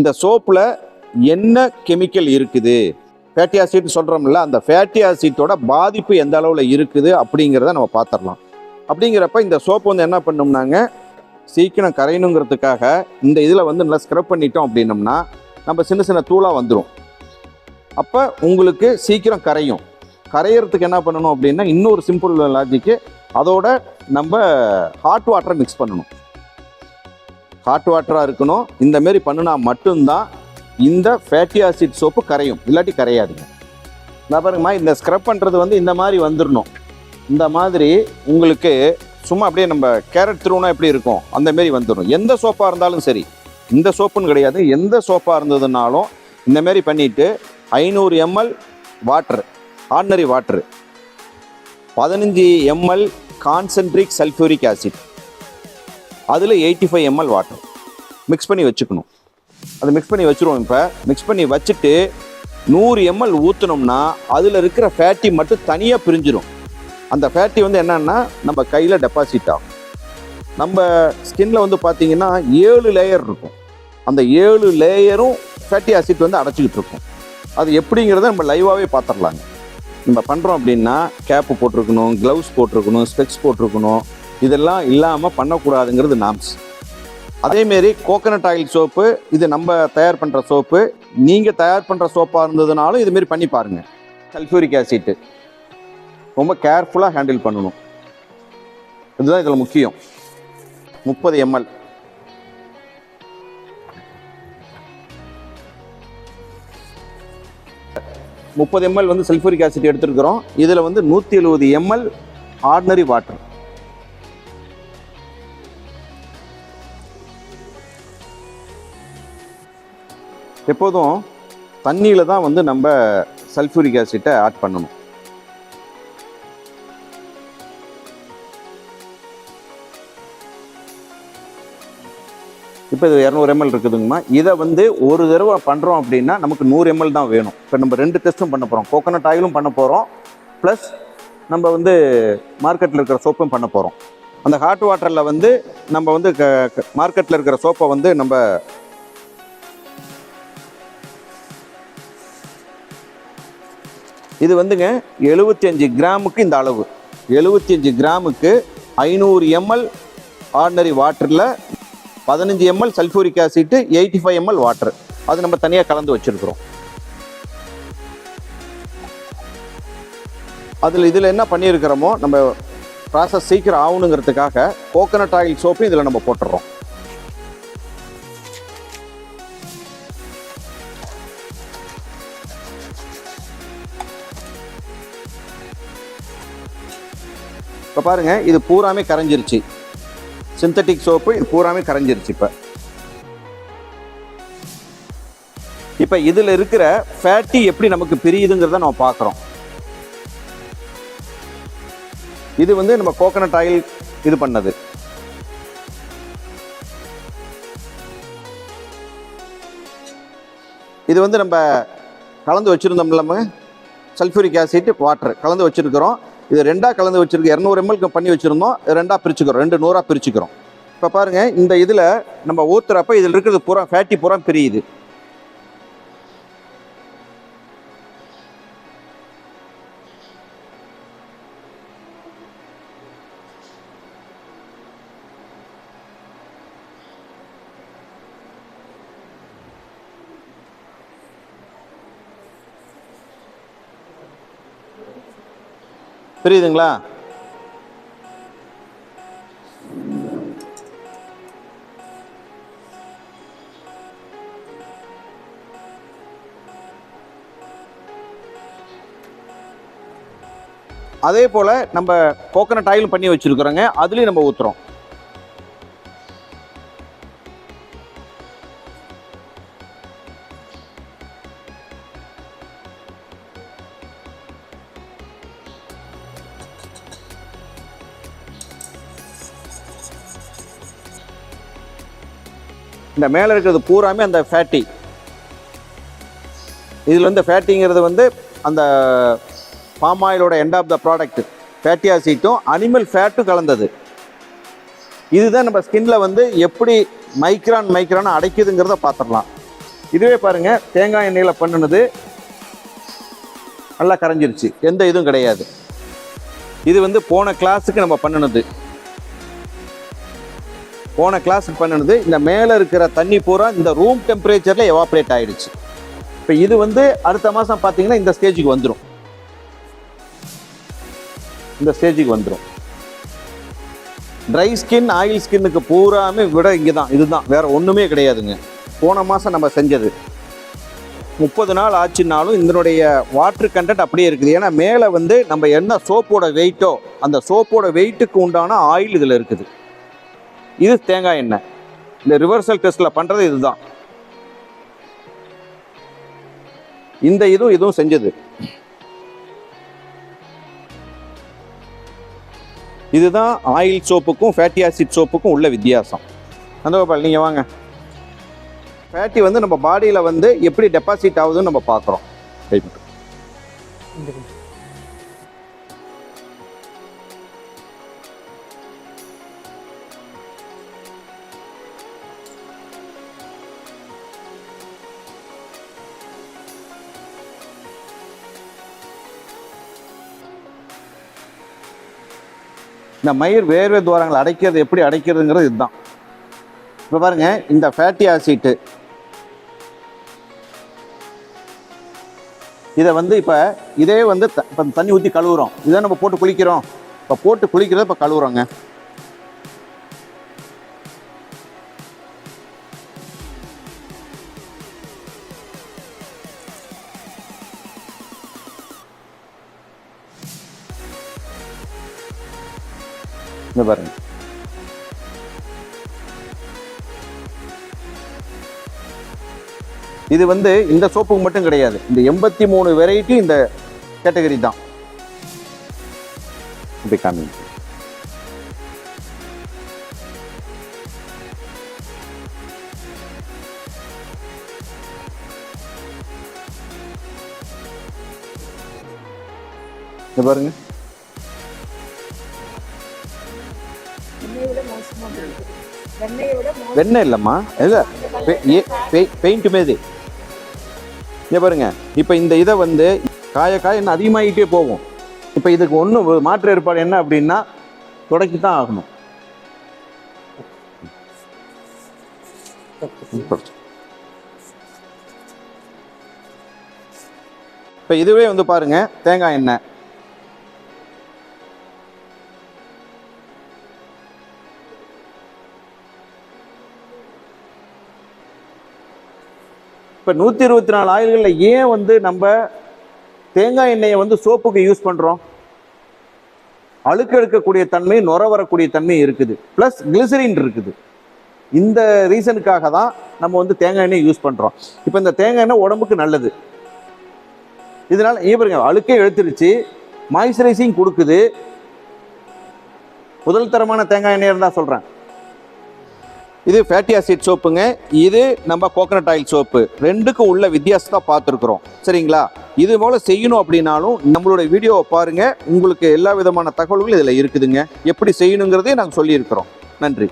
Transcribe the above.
இந்த சோப்பில் என்ன கெமிக்கல் இருக்குது? ஃபேட்டி ஆசிட் சொல்கிறோம்ல அந்த ஃபேட்டி ஆசிட்டோட பாதிப்பு எந்த அளவில் இருக்குது அப்படிங்கிறத நம்ம பார்த்துடலாம் அப்படிங்கிறப்ப இந்த சோப்பு வந்து என்ன பண்ணோம்னாங்க? சீக்கிரம் கரையணுங்கிறதுக்காக இந்த இதில் வந்து நல்லா ஸ்க்ரப் பண்ணிட்டோம் அப்படின்னம்னா நம்ம சின்ன சின்ன தூளாக வந்துடும் அப்போ உங்களுக்கு சீக்கிரம் கரையும். கரையிறதுக்கு என்ன பண்ணணும் அப்படின்னா இன்னொரு சிம்பிள் லாஜிக்கு அதோட நம்ம ஹாட் வாட்டரை மிக்ஸ் பண்ணணும். ஹாட் வாட்டராக இருக்கணும். இந்த மாரி பண்ணுனா மட்டும்தான் இந்த ஃபேட்டி ஆசிட் சோப்பு கரையும். இல்லாட்டி கரையாதுங்க. நான் பாருங்கம்மா இந்த ஸ்க்ரப் பண்ணுறது வந்து இந்த மாதிரி வந்துடணும் இந்த மாதிரி உங்களுக்கு சும்மா அப்படியே நம்ம கேரட் திருவுனா எப்படி இருக்கும்? அந்த மாரி வந்துடும் எந்த சோப்பாக இருந்தாலும் சரி. இந்த சோப்புன்னு கிடையாது. எந்த சோப்பாக இருந்ததுனாலும் இந்த மாரி பண்ணிவிட்டு ஐநூறு எம்எல் வாட்டர் ஆர்டினரி வாட்டர் பதினஞ்சு எம்எல் கான்சென்ட்ரிக் சல்ஃபியூரிக் ஆசிட் அதில் eighty five ml water mix பண்ணி வச்சுக்கணும். அதை மிக்ஸ் பண்ணி வச்சுருவோம் இப்போ. மிக்ஸ் பண்ணி வச்சுட்டு நூறு எம்எல் ஊற்றினோம்னா அதில் இருக்கிற ஃபேட்டி மட்டும் தனியாக பிரிஞ்சிடும் அந்த ஃபேட்டி வந்து என்னன்னா நம்ம கையில் டெபாசிட் ஆகும். நம்ம ஸ்கின்ல வந்து பார்த்தீங்கன்னா ஏழு லேயர் இருக்கும். அந்த ஏழு லேயரும் ஃபேட்டி ஆசிட் வந்து அடைச்சிக்கிட்டு இருக்கும். அது எப்படிங்கிறத நம்ம லைவாகவே பார்த்துடலாங்க நம்ம பண்ணுறோம் அப்படின்னா கேப்பு போட்டிருக்கணும் க்ளவுஸ் போட்டிருக்கணும் ஸ்பெக்ஸ் போட்டிருக்கணும். இதெல்லாம் இல்லாமல் பண்ணக்கூடாதுங்கிறது நாம்ஸ். அதேமாரி கோகனட் ஆயில் சோப்பு இது நம்ம தயார் பண்ணுற சோப்பு நீங்கள் தயார் பண்ணுற சோப்பாக இருந்ததுனாலும் இதுமாரி பண்ணி பாருங்கள் சல்ஃபியூரிக் ஆசிட்டு ரொம்ப கேர்ஃபுல்லாக ஹேண்டில் பண்ணணும். இதுதான் இதில் முக்கியம். முப்பது எம்எல் முப்பது எம்எல் வந்து சல்ஃபூரிக் ஆசிட் எடுத்துருக்குறோம். இதில் வந்து நூற்றி எழுபது எம்எல் ஆர்டினரி வாட்டர் எப்போதும் தண்ணியில் தான் வந்து நம்ம சல்ஃபூரிக் ஆசிட்டை ஆட் பண்ணணும். இப்போ இது இரநூறு எம்எல் இருக்குதுங்கம்மா. இதை வந்து ஒரு தடவை பண்ணுறோம் அப்படின்னா நமக்கு நூறு எம்எல் தான் வேணும். இப்போ நம்ம ரெண்டு டெஸ்ட்டும் பண்ண போகிறோம் கோகோனட் ஆயிலும் பண்ண போகிறோம் ப்ளஸ் நம்ம வந்து மார்க்கெட்டில் இருக்கிற சோப்பும் பண்ண போகிறோம் அந்த ஹாட் வாட்டரில் வந்து நம்ம வந்து மார்க்கெட்டில் இருக்கிற சோப்பை வந்து நம்ம இது வந்துங்க 75 கிராமுக்கு இந்த அளவு. 75 கிராமுக்கு ஐநூறு எம்எல் ஆர்டினரி வாட்டரில் பதினஞ்சு ml sulphuric acid eighty five ml water அது நம்ம தனியாக கலந்து வச்சுருக்குறோம். அதில் இதில் என்ன பண்ணியிருக்கிறோமோ நம்ம ப்ராசஸ் சீக்கிரம் ஆகணுங்கிறதுக்காக கோகனட் ஆயில் சோப்பையும் இதில் நம்ம போட்டுடுறோம் இப்போ பாருங்கள் இது பூராமே கரைஞ்சிருச்சு. சிந்தட்டிக் சோப்பு இது பூராமே கரைஞ்சிருச்சு இப்போ. இப்போ இதில் இருக்கிற ஃபேட்டி எப்படி நமக்கு பிரியுதுங்கிறத நம்ம பார்க்குறோம் இது வந்து நம்ம கோகனட் ஆயில் இது பண்ணது. இது வந்து நம்ம கலந்து வச்சுருந்தோம் நம்ம சல்ஃபூரிக் ஆசிட் வாட்டர் கலந்து வச்சுருக்கிறோம். இது ரெண்டாக கலந்து வச்சுருக்கு. இரநூறு எம்எல் பண்ணி வச்சுருந்தோம். ரெண்டாக பிரிச்சுக்கிறோம். ரெண்டு நூறாக பிரிச்சுக்கிறோம். இப்போ பாருங்கள் இந்த இதில் நம்ம ஊற்றுறப்ப இதில் இருக்கிறது பூரா ஃபேட்டி பூரா பிரியுது. புரியுதுங்களா? அதே போல் நம்ம கோகனட் ஆயிலும் பண்ணி வச்சுருக்குறோங்க அதுலேயும் நம்ம ஊற்றுறோம் இந்த மேலே இருக்கிறது பூராமே அந்த ஃபேட்டி இதில் வந்து ஃபேட்டிங்கிறது வந்து அந்த palm ஆயிலோட end of the product fatty ஆசிட்டும் animal ஃபேட்டும் கலந்தது. இதுதான் நம்ம ஸ்கின்ல வந்து எப்படி மைக்ரான் மைக்ரான் அடைக்குதுங்கிறத பார்த்துடலாம். இதுவே பாருங்க தேங்காய் எண்ணெயில் பண்ணுனது நல்லா கரைஞ்சிருச்சு. எந்த இதுவும் கிடையாது. இது வந்து போன கிளாஸுக்கு நம்ம பண்ணுனது. போன கிளாஸுக்கு பண்ணினது இந்த மேலே இருக்கிற தண்ணி பூரா இந்த ரூம் டெம்பரேச்சரில் எவாப்ரேட் ஆயிடுச்சு. இப்போ இது வந்து அடுத்த மாதம் பார்த்தீங்கன்னா இந்த ஸ்டேஜுக்கு வந்துடும் இந்த ஸ்டேஜுக்கு வந்துடும் ட்ரை ஸ்கின் ஆயில் ஸ்கின்னுக்கு பூராமே விட இங்கே தான் இதுதான். வேற ஒன்றுமே கிடையாதுங்க. போன மாதம் நம்ம செஞ்சது. முப்பது நாள் ஆச்சுனாலும் இதனுடைய வாட்ரு கண்டென்ட் அப்படியே இருக்குது. ஏன்னா மேலே வந்து நம்ம என்ன சோப்போட வெயிட்டோ அந்த சோப்போட வெயிட்டுக்கு உண்டான ஆயில் இதில் இருக்குது. இது தேங்காய் எண்ணெய். இந்த ரிவர்சல் டெஸ்ட்டில் பண்ணுறது இதுதான். இந்த இதுவும் இதுவும் செஞ்சது. இதுதான் ஆயில் சோப்புக்கும் ஃபேட்டி ஆசிட் சோப்புக்கும் உள்ள வித்தியாசம். நந்தகோபால் நீங்கள் வாங்க. ஃபேட்டி வந்து நம்ம பாடியில் வந்து எப்படி டெபாசிட் ஆகுதுன்னு நம்ம பார்க்குறோம். இந்த மயிர் வேர்வை துவாரங்களை அடைக்கிறது எப்படி அடைக்கிறதுங்கிறது இதுதான். இப்போ பாருங்க இந்த ஃபேட்டி ஆசிட்டு இதை வந்து இப்போ இதே வந்து த- தண்ணி ஊற்றி கழுவுறோம். இதை நம்ம போட்டு குளிக்கிறோம். இப்போ போட்டு குளிக்கிறத இப்போ கழுவுறோங்க. இந்த பாருங்க. இது வந்து இந்த சோப்புக்கு மட்டும் கிடையாது. இந்த எண்பத்தி மூணு வெரைட்டி இந்த கேட்டகரி தான். இப்படி காமிங்க. பாருங்க. வெண்ணெய் இல்லைம்மா. இல்லை பெயிண்ட் மாரி இங்கே பாருங்க இப்போ இந்த இதை வந்து காய காய இன்னும் அதிகமாகிட்டே போகும். இப்போ இதுக்கு ஒன்றும் மாற்று ஏற்பாடு என்ன அப்படின்னா தொடக்கி தான் ஆகணும். இப்போ இதுவே வந்து பாருங்க தேங்காய் எண்ணெய். இப்போ நூற்றி இருபத்தி நாலு ஆயில்களில் ஏன் வந்து நம்ம தேங்காய் எண்ணெயை வந்து சோப்புக்கு யூஸ் பண்ணுறோம் அழுக்கு எடுக்கக்கூடிய தன்மை நுர வரக்கூடிய தன்மை இருக்குது. ப்ளஸ் கிளிசரின் இருக்குது. இந்த ரீசனுக்காக தான் நம்ம வந்து தேங்காய் எண்ணெய் யூஸ் பண்ணுறோம் இப்போ இந்த தேங்காய் எண்ணெய் உடம்புக்கு நல்லது. இதனால் ஏன் பாருங்க அழுக்கே எழுத்துருச்சு. மாய்ஸ்சரைசிங் கொடுக்குது. முதல் தரமான தேங்காய் எண்ணெய் இருந்தால் சொல்கிறேன் இது ஃபேட்டி ஆசிட் சோப்புங்க இது நம்ம கோகனட் ஆயில் சோப்பு ரெண்டுக்கும் உள்ள வித்தியாசத்தை பார்த்துருக்குறோம். சரிங்களா? இது போல செய்யணும் அப்படின்னாலும் நம்மளுடைய வீடியோவை பாருங்கள் உங்களுக்கு எல்லா விதமான தகவல்களும் இதில் இருக்குதுங்க. எப்படி செய்யணுங்கிறதையும் நாங்கள் சொல்லியிருக்கிறோம். நன்றி.